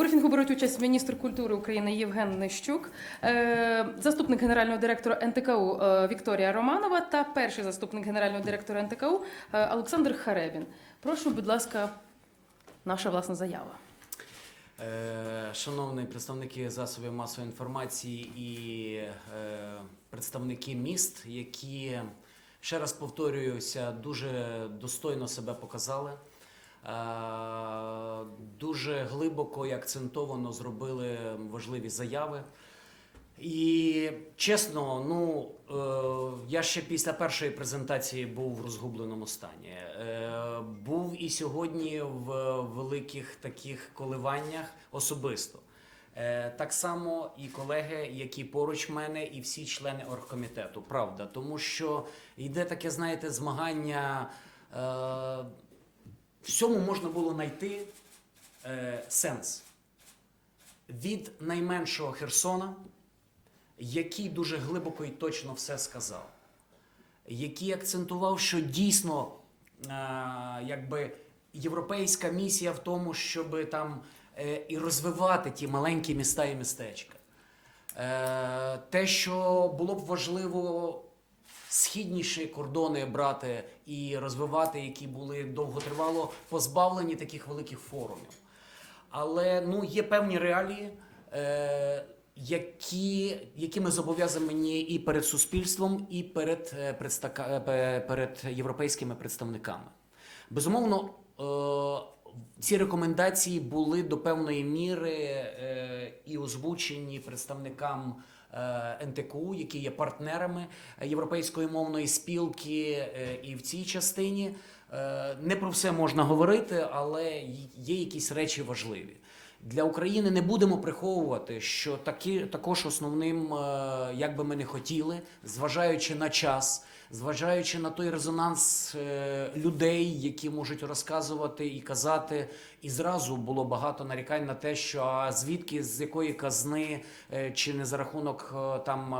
брифінгу беруть участь міністр культури України Євген Нищук, е, заступник генерального директора НТКУ е, Вікторія Романова та перший заступник генерального директора НТКУ е, Олександр Харебін. Прошу, будь ласка, наша власна заява. Шановні представники засобів масової інформації і представники міст, які ще раз повторююся, дуже достойно себе показали, дуже глибоко і акцентовано зробили важливі заяви. І чесно, ну е, я ще після першої презентації був в розгубленому стані. Е, був і сьогодні в великих таких коливаннях особисто. Е, так само і колеги, які поруч мене, і всі члени оргкомітету. Правда, тому що йде таке, знаєте, змагання. Всьому можна було знайти е, сенс від найменшого Херсона який дуже глибоко і точно все сказав, який акцентував, що дійсно е, якби європейська місія в тому, щоб там е, і розвивати ті маленькі міста і містечка. Е, те, що було б важливо східніші кордони брати і розвивати, які були довготривало позбавлені таких великих форумів. Але ну, є певні реалії, е, які, які ми зобов'язані і перед суспільством, і перед, е, е, перед європейськими представниками. Безумовно, е, ці рекомендації були до певної міри е, озвучені представникам е, НТКУ, які є партнерами Європейської мовної спілки, е, і в цій частині. Е, Не про все можна говорити, але є якісь речі важливі. Для України не будемо приховувати, що такі також основним, е, як би ми не хотіли, зважаючи на час, зважаючи на той резонанс е, людей, які можуть розказувати і казати, і зразу було багато нарікань на те, що а звідки з якої казни е, чи не за рахунок там.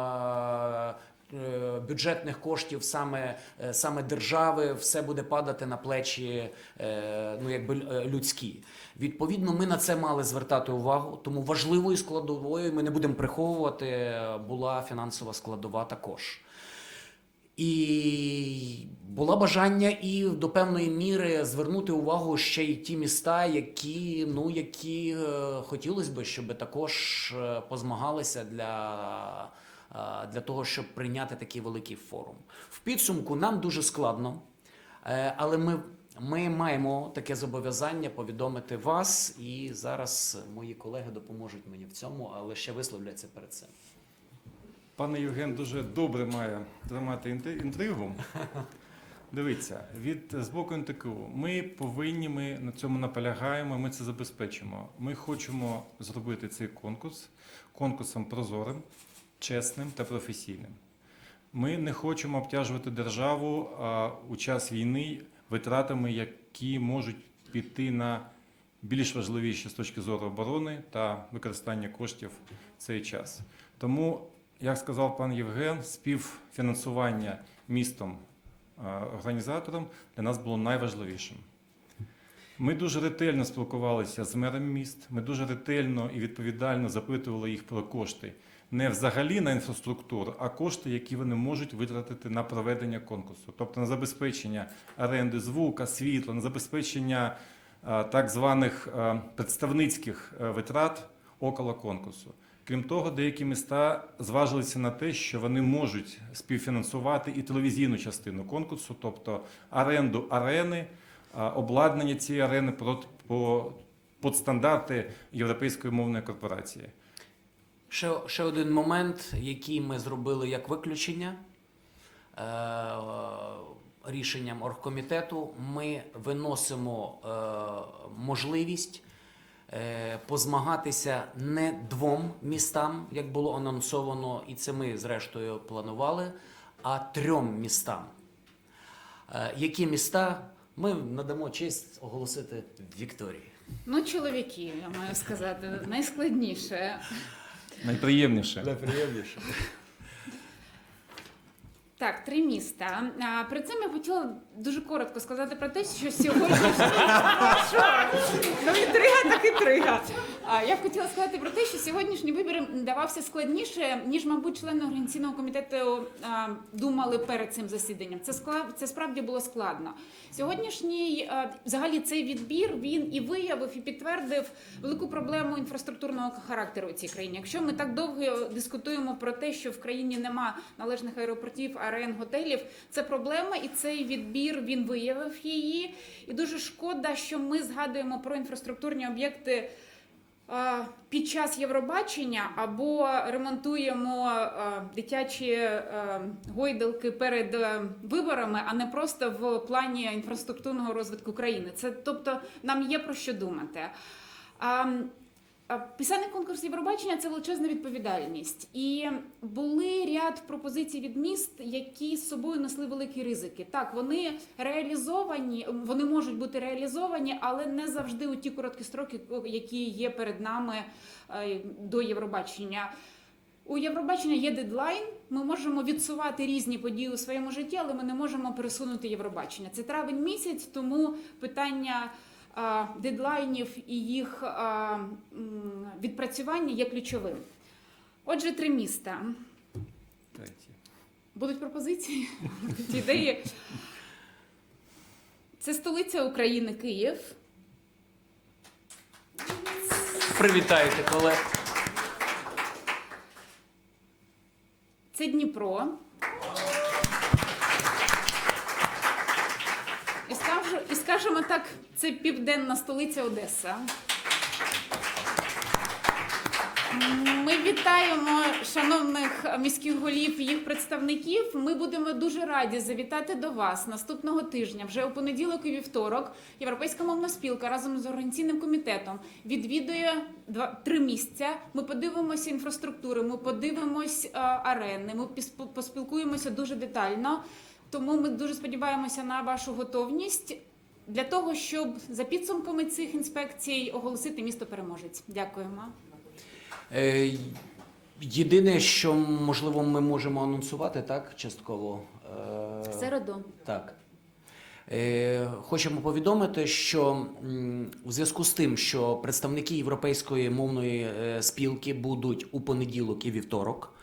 Е, Бюджетних коштів саме, е, саме держави все буде падати на плечі е, ну, якби людські. Відповідно, ми на це мали звертати увагу. Тому важливою складовою ми не будемо приховувати, була фінансова складова також. І було бажання і до певної міри звернути увагу ще й ті міста, які, ну, які хотілося б, щоб також позмагалися для, для того, щоб прийняти такий великий форум. В підсумку нам дуже складно, е, але ми, ми маємо таке зобов'язання повідомити вас, і зараз мої колеги допоможуть мені в цьому, але ще висловляться перед цим. Пане Євген дуже добре має тримати інтригу. Дивіться, від з боку НТКУ ми повинні, ми на цьому наполягаємо, ми це забезпечимо. Ми хочемо зробити цей конкурс конкурсом прозорим, чесним та професійним. Ми не хочемо обтяжувати державу у час війни витратами, які можуть піти на більш важливіші з точки зору оборони та використання коштів в цей час. Тому, як сказав пан Євген, співфінансування містом організатором для нас було найважливішим. Ми дуже ретельно спілкувалися з мерами міст. Ми дуже ретельно і відповідально запитували їх про кошти. Не взагалі на інфраструктуру, а кошти, які вони можуть витратити на проведення конкурсу, тобто на забезпечення оренди звука, світла, на забезпечення е, так званих е, представницьких е, витрат около конкурсу. Крім того, деякі міста зважилися на те, що вони можуть співфінансувати і телевізійну частину конкурсу, тобто оренду арени, обладнання цієї арени про- по, під стандарти Європейської мовної корпорації. Ще, ще один момент, який ми зробили як виключення е, рішенням оргкомітету, ми виносимо е, можливість е, позмагатися не двом містам, як було анонсовано, і це ми зрештою планували, а трьом містам. Е, які міста ми надамо честь оголосити Вікторії. Ну, чоловіки, я маю сказати, найскладніше. Найприємніше. Найприємніше. Так, три міста. А, Перед цим я хотіла дуже коротко сказати про те, що сьогодні. Ну, інтрига так інтрига. А, Я б хотіла сказати про те, що сьогоднішній вибір давався складніше, ніж, мабуть, члени організаційного комітету а, думали перед цим засіданням. Це склад, це справді було складно. Сьогоднішній а, взагалі цей відбір він і виявив, і підтвердив велику проблему інфраструктурного характеру у цій країні. Якщо ми так довго дискутуємо про те, що в країні нема належних аеропортів, арен, готелів, це проблема, і цей відбір він виявив її. І дуже шкода, що ми згадуємо про інфраструктурні об'єкти. Під час Євробачення або ремонтуємо дитячі а, гойдалки перед виборами, а не просто в плані інфраструктурного розвитку країни. Це тобто нам є про що думати. Писаний конкурс Євробачення це величезна відповідальність. І були ряд пропозицій від міст, які з собою несли великі ризики. Так, вони реалізовані, вони можуть бути реалізовані, але не завжди у ті короткі строки, які є перед нами е, до Євробачення. У Євробачення є дедлайн. Ми можемо відсувати різні події у своєму житті, але ми не можемо пересунути Євробачення. Це травень місяць, тому питання дедлайнів і їх відпрацювання є ключовим. Отже, три міста. Третє. Будуть пропозиції, Будуть ідеї. Це столиця України Київ. Привітайте, колег. Це Дніпро. І, скажу, скажемо так, це південна столиця Одеса. Ми вітаємо шановних міських голів їх представників. Ми будемо дуже раді завітати до вас наступного тижня, вже у понеділок і вівторок. Європейська мовна спілка разом з організаційним комітетом відвідує два три місця. Ми подивимося інфраструктури, ми подивимось е, арени. Ми поспілкуємося дуже детально. Тому ми дуже сподіваємося на вашу готовність для того, щоб за підсумками цих інспекцій оголосити місто переможець. Дякуємо. Е, Єдине, що можливо ми можемо анонсувати, так, частково. Е, В середу. Так. Е, Хочемо повідомити, що у зв'язку з тим, що представники Європейської мовної спілки будуть у понеділок і вівторок.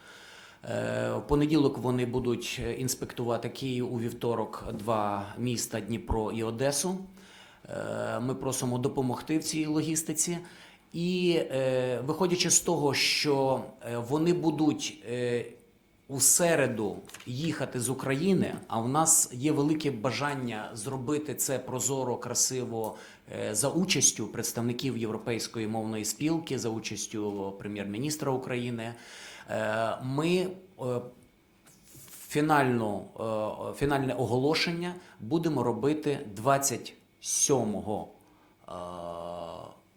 Е, В понеділок вони будуть е, інспектувати Київ у вівторок два міста Дніпро і Одесу. Е, Ми просимо допомогти в цій логістиці. І виходячи з того, що вони будуть у середу їхати з України, а в нас є велике бажання зробити це прозоро, красиво е, за участю представників Європейської мовної спілки, за участю прем'єр-міністра України. Е, Ми е, фінальну, фінальне оголошення будемо робити 27 е,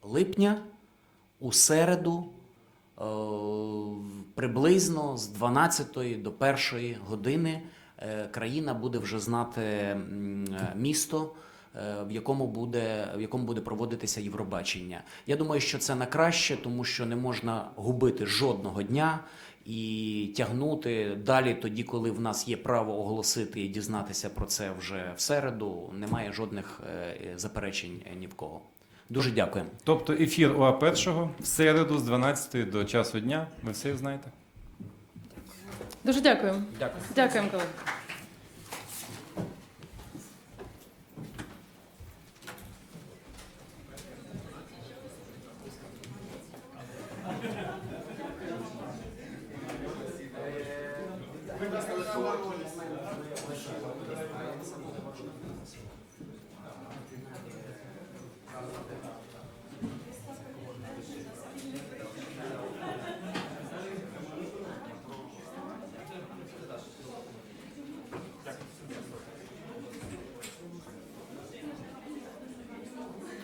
липня у середу. Приблизно з 12 до 1 години е, країна буде вже знати е, місто, е, в якому буде в якому буде проводитися Євробачення. Я думаю, що це на краще, тому що не можна губити жодного дня і тягнути далі, тоді, коли в нас є право оголосити і дізнатися про це вже в середу. Немає жодних заперечень ні в кого. Дуже дякуємо. Тобто ефір УА першого в середу з 12 до часу дня. Ви все знаєте. Дуже дякуємо. Дякую. Дякуємо, колеги.